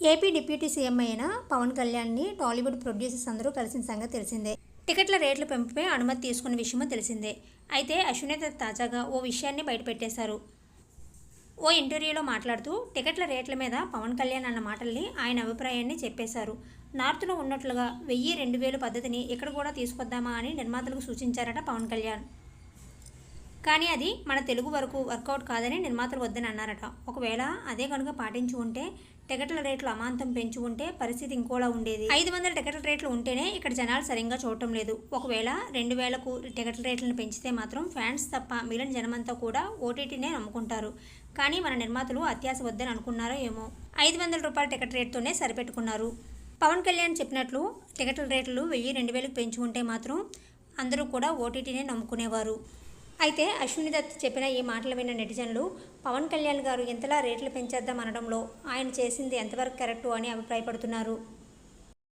AP deputy CM అయిన పవన్ కళ్యాణ్ని Tollywood producers అందరూ కలిసిన సంగతి తెలిసిందే. టికెట్ల రేట్ల పెంపుపై అనుమతి తీసుకున్న విషయమూ తెలిసిందే. అయితే అశ్వినేత తాజాగా ఓ విషయాన్ని బయటపెట్టేశారు. ఓ ఇంటర్వ్యూలో మాట్లాడుతూ టికెట్ల రేట్ల మీద పవన్ కళ్యాణ్ అన్న మాటల్ని ఆయన అభిప్రాయాన్ని చెప్పేశారు. నార్త్లో ఉన్నట్లుగా వెయ్యి రెండు వేలు పద్ధతిని ఇక్కడ కూడా తీసుకొద్దామా అని నిర్మాతలకు సూచించారట పవన్ కళ్యాణ్. కానీ అది మన తెలుగు వరకు వర్కౌట్ కాదని నిర్మాతలు వద్దని అన్నారట. ఒకవేళ అదే కనుక పాటించి ఉంటే టికెట్ల రేట్లు అమాంతం పెంచి ఉంటే పరిస్థితి ఇంకోలా ఉండేది. ఐదు వందల టికెట్ల రేట్లు ఉంటేనే ఇక్కడ జనాలు సరిగ్గా చూడటం లేదు. ఒకవేళ రెండు వేలకు టికెట్ల రేట్లను పెంచితే మాత్రం ఫ్యాన్స్ తప్ప మిగిలిన జనమంతా కూడా ఓటీటీనే నమ్ముకుంటారు. కానీ మన నిర్మాతలు అత్యాశ వద్దని అనుకున్నారో ఏమో. ఐదు వందల రూపాయల టికెట్ రేట్తోనే సరిపెట్టుకున్నారు. పవన్ కళ్యాణ్ చెప్పినట్లు టికెట్ల రేట్లు వెయ్యి రెండు వేలకు పెంచి ఉంటే మాత్రం అందరూ కూడా ఓటీటీనే నమ్ముకునేవారు. అయితే అశ్విని దత్ చెప్పిన ఈ మాటలు విన్న నెటిజన్లు పవన్ కళ్యాణ్ గారు ఇంతలా రేట్లు పెంచేద్దాం అనడంలో ఆయన చేసింది ఎంతవరకు కరెక్టు అని అభిప్రాయపడుతున్నారు.